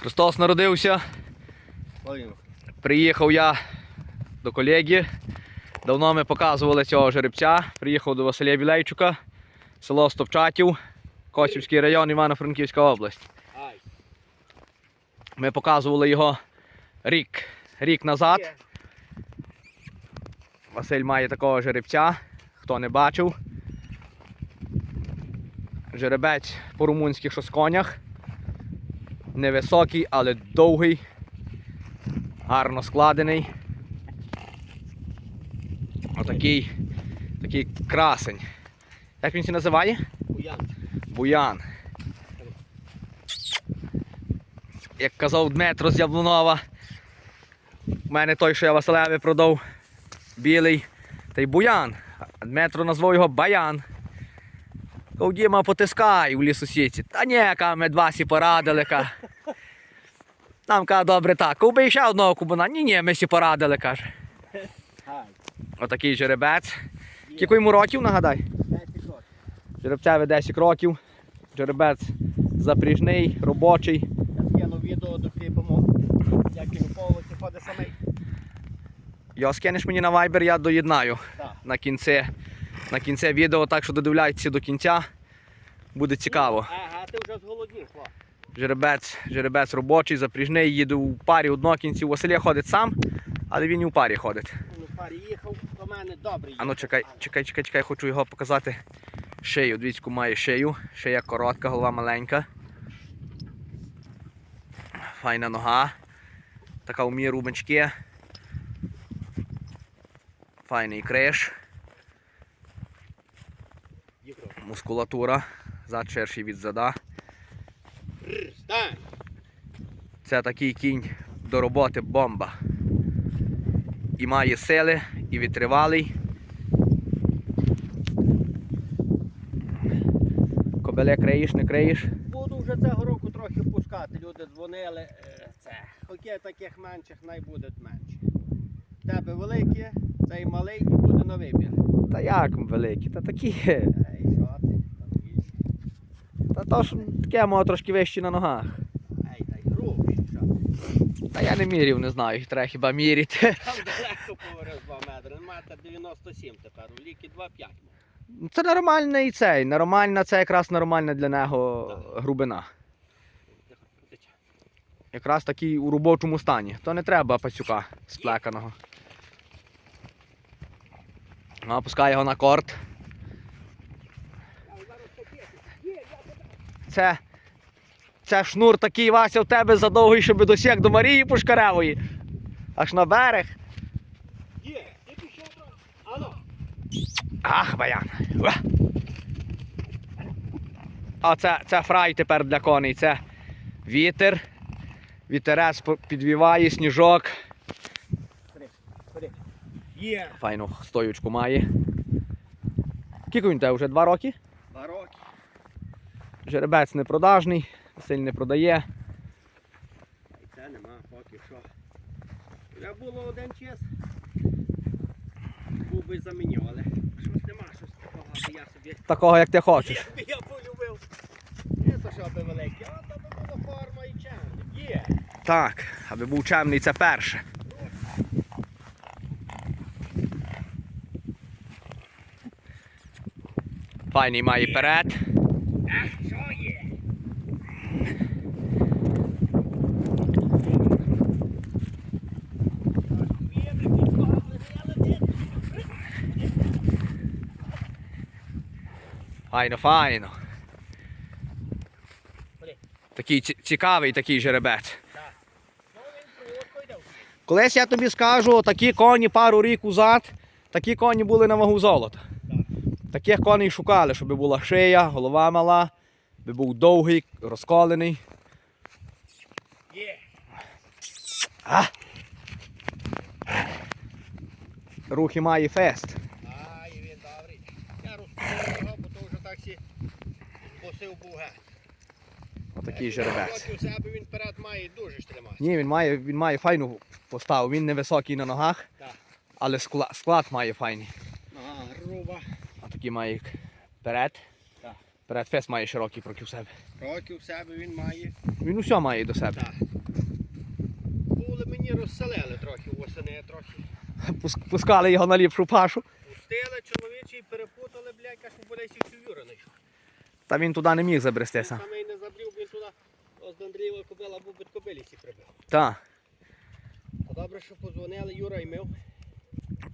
Христос народився. Приїхав я до колеги. Давно ми показували цього жеребця. Приїхав до Василя Білейчука, село Стовчатів, Косівський район, Івано-Франківська область. Ми показували його рік, рік назад. Василь має такого жеребця, хто не бачив. Жеребець по румунських шосконях. Невисокий, але довгий, гарно складений. Отакий такий красень. Як він це називає? Буян. Як казав Дмитро з Яблунова, в мене той, що я Василеві продав, білий, та й буян. Дмитро назвав його Баян. Діма потискай у лісосіці. Та ні, ка ми два сі порадили. Ка. Нам каже, добре так. Куби ще одного кубуна. Ні, ні, ми сі порадили, каже. Отакий жеребець. Кілько йому років, нагадай? 10 років. Жеребцеві 10 років. Жеребець запріжний, робочий. Я скину відео докріпимо, як він у полиці ходить самий. Його скинеш мені на Viber, я доєднаю на кінці, на кінці відео, так що додивляйтеся до кінця. Буде цікаво. Ага, ти вже зголоднів, хлоп. Жеребець, жеребець робочий, запріжний, їде у парі однокінців. Василя ходить сам, але він і у парі ходить. Він у парі їхав, до мене добре їхав. А ну чекай, чекай, чекай, чекай, хочу його показати. Шию. Двічку має шию. Шия коротка, голова маленька. Файна нога. Така у міру бочки. Файний криш. Мускулатура. Зад ширший від зада. Це такий кінь до роботи бомба. І має сили, і витривалий. Кобеле криєш, не криєш. Буду вже цього року трохи пускати. Люди дзвонили. е, Це. Хоки таких менших най буде менше. Тебе великі, цей малий і буде на вибір. Та як великі? Та такі. Ей, що ти? Там більше. Та то ж таке мого трошки вищі на ногах. Ей, дай грубші, що? Та я не мірів, не знаю, їх треба хіба міряти. Там далеко поговорив 2 метри. Метр 97 тепер, у ліки 2,5. Це нормальний цей. Нормальна, це якраз нормальна для нього грубина. Якраз такий у робочому стані. То не треба пацюка сплеканого. Ну, опускай його на корт. Я зараз покину. Є, я тебе. Це, це шнур такий Вася в тебе задовгий, щоб досяг до Марії Пушкаревої. Аж на берег. Є, ти пішов. Ано. Ах, баян. А це, це фрай тепер для коней. Це вітер. Вітерець підвіває сніжок. Є. Файну стоючку має. Скільки він тебе вже? Два роки. Жеребець непродажний, сильно не продає. І це нема поки що. Я було один час. Був би замінив, але щось нема, щось такого, аби я собі. Такого, як ти хочеш. Я, я полюбив. Не то, що аби великий, а то би була форма і чемний. Є. Так, аби був чемний, це перше. Файний має перед. А, що є? Файно, файно. Такий цікавий такий жеребець. Колись я тобі скажу, такі коні пару рік узад, такі коні були на вагу золота. Так. Таких коней шукали, щоб була шия, голова мала, би був довгий, розколений. Рухи має фест. вдарив. Отакий е, жеребець. себе Він вперед має дуже штримати. Ні, він має він має файну поставу, він невисокий на ногах, так. але склад, склад має файний. Ага, груба. А такий має перед. Так. Перед фес має широкий проти себе. Проти в себе він має. Він усе має до себе. Так. Були мені розселили трохи восени, трохи. Пускали його на ліпшу пашу. Пустили чоловічі і перепутали, блядь, аж у всю цю юриничку. Та він туди не міг забрестися. Саме й не забрів, він туди до Андрієва кобила був під кобилісі прибив. Та, Та добре, що подзвонили, Юра і мив.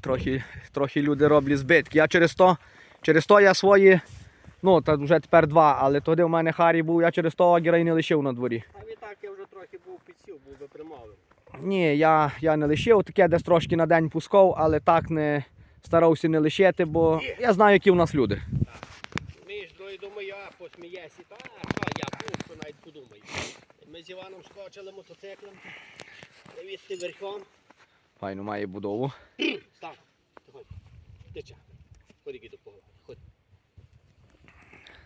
трохи, трохи люди роблять збитки. Я через то, через то я свої, ну, та вже тепер два, але тоді в мене Харі був, я через то огіра і не лишив на дворі. А відтак я вже трохи був підсів, був би примовив. Ні, я, я не лишив, таке десь трошки на день пускав, але так не старався не лишити, бо я знаю, які в нас люди. Думаю, а посмієся, та а я пушу, навіть подумаю. Ми з Іваном скочили мотоциклом, відти верхом. Файно має будову. Ти ходь, тича. Ходи до погоди, ходь.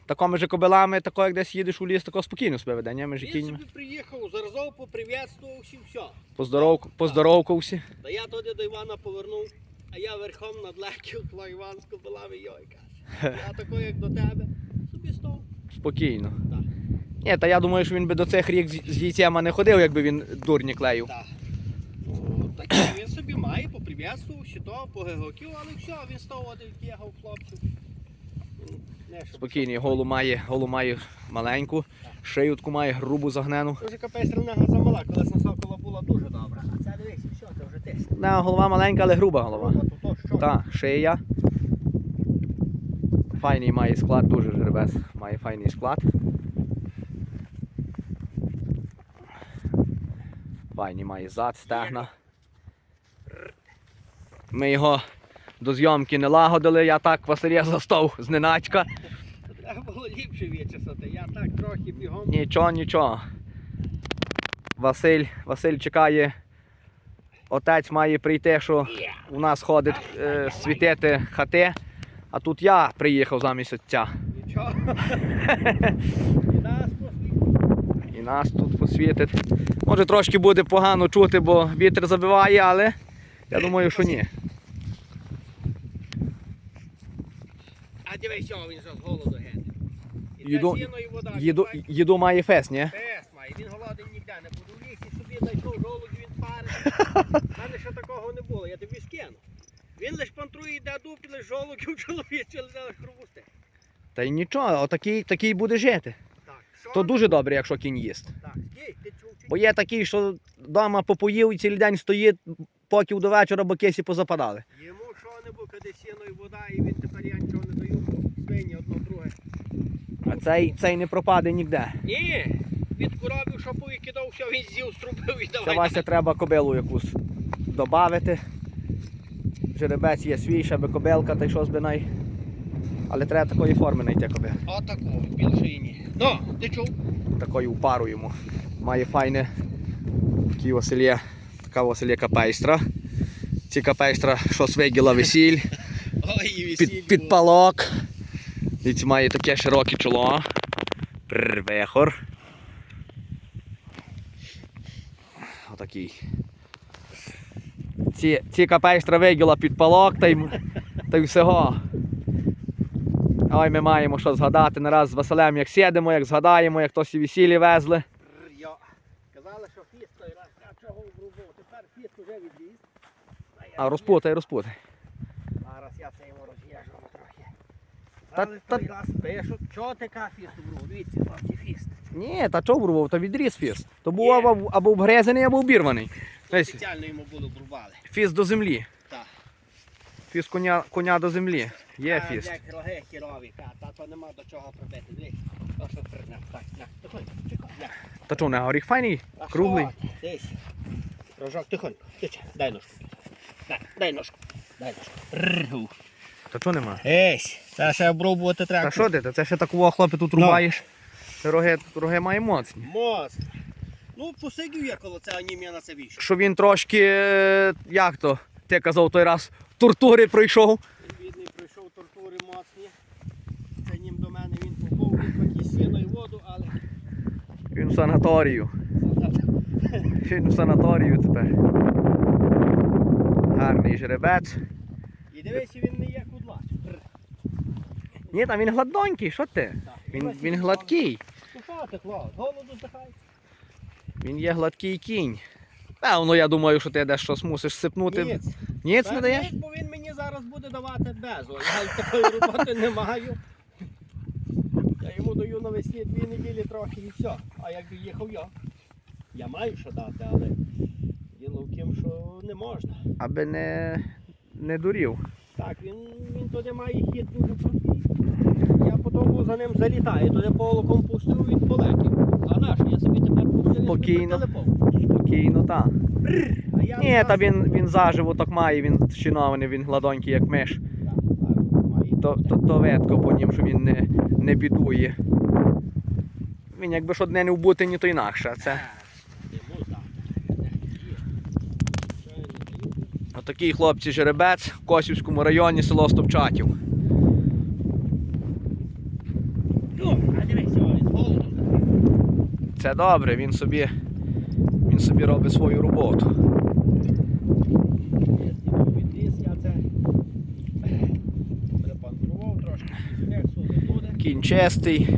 Тако між кобилами, тако як десь їдеш у ліс, тако спокійно себе веде, ні? Він кіньми. собі приїхав, заразов поприветствувався, все. Поздоров, поздоровкався. Та я тоді до Івана повернув, а я верхом надлетів, то Іван з кобилами йой каже. Я такий, як до тебе. Спокійно. Так. Ні, та я думаю, що він би до цих рік з яйцями не ходив, якби він дурні клеїв. Так. Ну, таке він собі має, по поприветствував, то, погегоків, але все, він став один ягав хлопців. Він Спокійний, голу має, голу має маленьку, шию таку має грубу загнену. Дуже капець рівнага замала, колись на була дуже добра. А це дивись, все, це вже тисне. Да, голова маленька, але груба голова. Так, шия. Файний має склад, дуже жеребець. Має файний склад. Файний має зад, стегна. Ми його до зйомки не лагодили, я так Василя застав зненацька. Треба було ліпше вичесати. Я так трохи бігом. Нічого, нічого. Василь, Василь чекає. Отець має прийти, що у нас ходить е, світити хати, а тут я приїхав замість отця. Нічого. І нас посвітить. І нас тут посвітить. Може трошки буде погано чути, бо вітер забиває, але я думаю, що ні. А дивись, він же з голоду гене. Їду-. Їду, їду має фес, ні? Пес має, він голодний ніде не буде. В лісі собі знайшов жолудь, він парить. У мене ще такого не було, я тобі скину. Він лиш пантрує, йде дуб, лиш жолудів чоловіче, лиш хрубусти. Та й нічого, отакий такий буде жити. Так, що? То дуже добре, якщо кінь їсть. Так, ти чув чи Бо є такий, що вдома попоїв і цілий день стоїть, поки до вечора бокесі позападали. Йому що-небудь, коли сіно і вода, і він тепер я нічого не даю. Свині одно друге. А цей, цей не пропаде ніде. Ні, від коровів, що повикидав, все він з'їв, струбив і Це давай. Вася треба кобилу якусь додати. Жеребець є свій, ще би кобилка, та й щось би най. Але треба такої форми знайти кобил. Отаку, більше і ні. Ну, ти чув? Такої у пару йому. Має файне. Такий Василє, така Василє капейстра. Ці капейстра щось виділа весіль, Ой, весіль під, підпалок. І ці має таке широке чоло. Пррр, Вехор. Отакий. Ці, ці капейстра виділа підпалок та й, та й всього. Ой, ми маємо що згадати не раз з Василем, як сідемо, як згадаємо, як хтось і весілі везли. Казали, що фіст той раз, а чого врубав? Тепер фіст уже відвіз. А розпутай, розпутай. Зараз я це його роз'їжджу трохи. Та- той раз пишуть, чого ти фіст врубав? Дивіться, хлопці, фіст. Ні, та чого врубав, то відріз фіст. То був Є. або, або обгрезаний, або обірваний. Десь Спеціально йому було врубали. фіст до землі. Так. Фіст коня, коня до землі. Є А, фіст. Як роги хірові, та, та то нема до чого пробити. Дивись, то що придне. Так, на, тихонько, на. Та чого, не горіх файний, А круглий. що? Рожок, тихонько, тиче, дай ножку. Дай, дай ножку, дай ножку. Та чого нема? Есь, це ще обробувати треба. Та що ти? Та це ще такого хлопці тут рубаєш. Роги, роги має моцні. Мост. Ну, посидів я коло цього ні на це вийшов. Що він трошки, е, як то, ти казав той раз, тортури пройшов. Бідний пройшов тортури моцні. Це ним до мене він хоч і сіно і воду, але Він в санаторію. Він в санаторію тепер. Гарний жеребець. І дивися, він не є кудлач. Ні, там він гладненький, що ти? Він, він гладкий. Ну з голоду здихай. Він є гладкий кінь. Певно, я думаю, що ти десь щось мусиш сипнути. Ніц. Ніц не Та даєш? ніц, бо він мені зараз буде давати безу. Я такої роботи не маю. Я йому даю навесні дві неділі трохи і все. А як доїхав я, я маю що дати, але діло в тім, що не можна. Аби не, не дурів. Так, він, він туди має хід дуже крутий. Я за ним залітаю, туди полоком пустив, він полетів. А наш, я собі тепер пустив Спокійно. телефон. Спокійно, так. А я Ні, та він, він заживо так має, він шинований, він гладонький, як миш. Так, зараз має То, то, то видко по нім, що він не, не бідує. Він якби ж одне не вбути, ні то інакше. Це я отакий хлопці жеребець в Косівському районі, село Стопчатів. Ну, а дивися, о, він з голоду. Це добре, він собі, він собі робить свою роботу. Кінь чистий,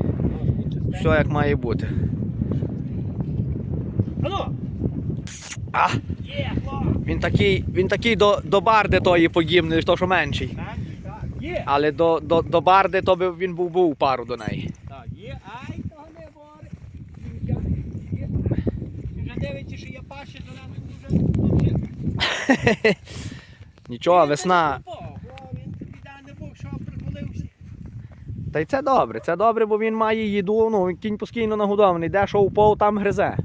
все як має бути. А, він такий, він такий до, до барди тої подібний, то що менший. Але до, до, до барди то би він був був пару до неї. Так, є, ай, того не бори. Є, є. Він вже що я пащі за нами вже. Нічого, весна. Та й це добре, це добре, бо він має їду, ну кінь постійно нагодований, де що упав, там гризе.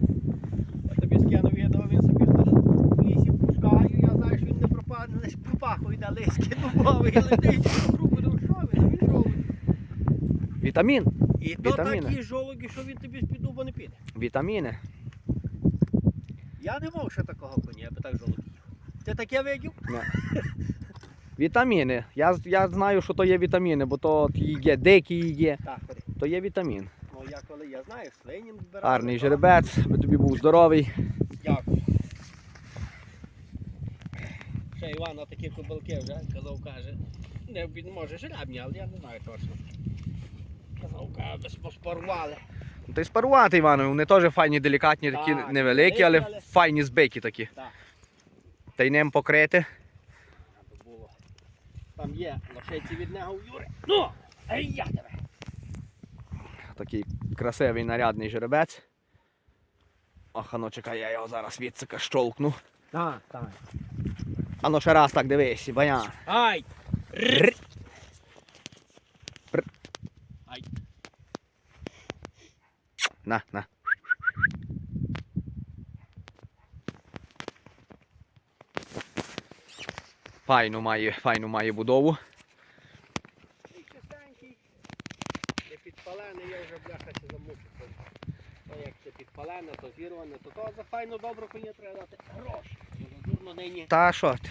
Я тобі скину відео, він собі в лісі пускає, я знаю, що він не пропаде, лиш по паху йде лиски дубовий, летить руку, ну що він, а він робить. Вітамін. І то такі жолоді, що він тобі з-під дуба не піде. Вітаміни. Я не мав ще такого коня, я би так жолудів. Ти таке видів? Вітаміни. Я, я знаю, що то є вітаміни, бо то є, дикі є, Так, ходи. то є вітамін. Ну я коли я знаю, свинім збирав. Гарний жеребець, аби тобі був здоровий. Дякую. Ще Іван такі кобилки вже казав, каже. Не він може жеребні, але я не знаю точно. Казав, каже. Ну, Та й спарувати, Іванові, вони теж файні, делікатні, такі Так, невеликі, але але- файні збикі такі. Так. Та й ним покрити. Там є лошиці від нього у Юри. Ну! Ай я тебе! Такий красивий нарядний жеребець. Ох, ану чекай, я його зараз відсика щолкну. Так, так. Ану ще раз так дивись, баян. Ай! Р. Ай! На, на. Файну має, файну має будову. Ти чистенький. Не підпалений, я вже бляхася замучив. То як це підпалене, то зірване, то то за файну добру коня треба дати гроші. Дурно нині. Та що ти?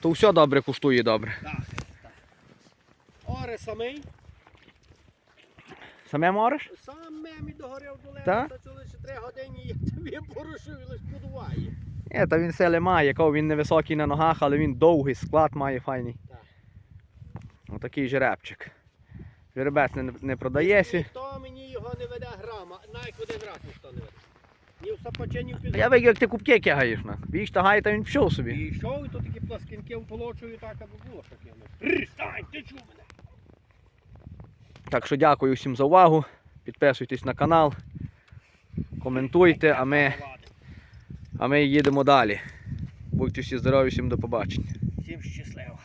То все добре коштує добре. Так, так. Оре самий, Саме можеш? сам мемі догорів до лева, та лише три години я тобі порушив і лише подуває. Ні, та він сили має, якого він невисокий на ногах, але він довгий, склад має файний. Так. Отакий жеребчик. Жеребець не, не продається. Ніхто мені його не веде грама, навіть один раз ніхто не веде. Ні в сапаче, ні в пізу. Я бачу, як ти кубки кигаєш на. Більш тагає, та він пішов собі. І йшов, і то такі пласкінки вполочую так, аби було що. Стань, ти чув мене. Так що дякую всім за увагу. Підписуйтесь на канал, коментуйте, а ми, а ми їдемо далі. Будьте всі здорові, всім до побачення. Всім щасливо.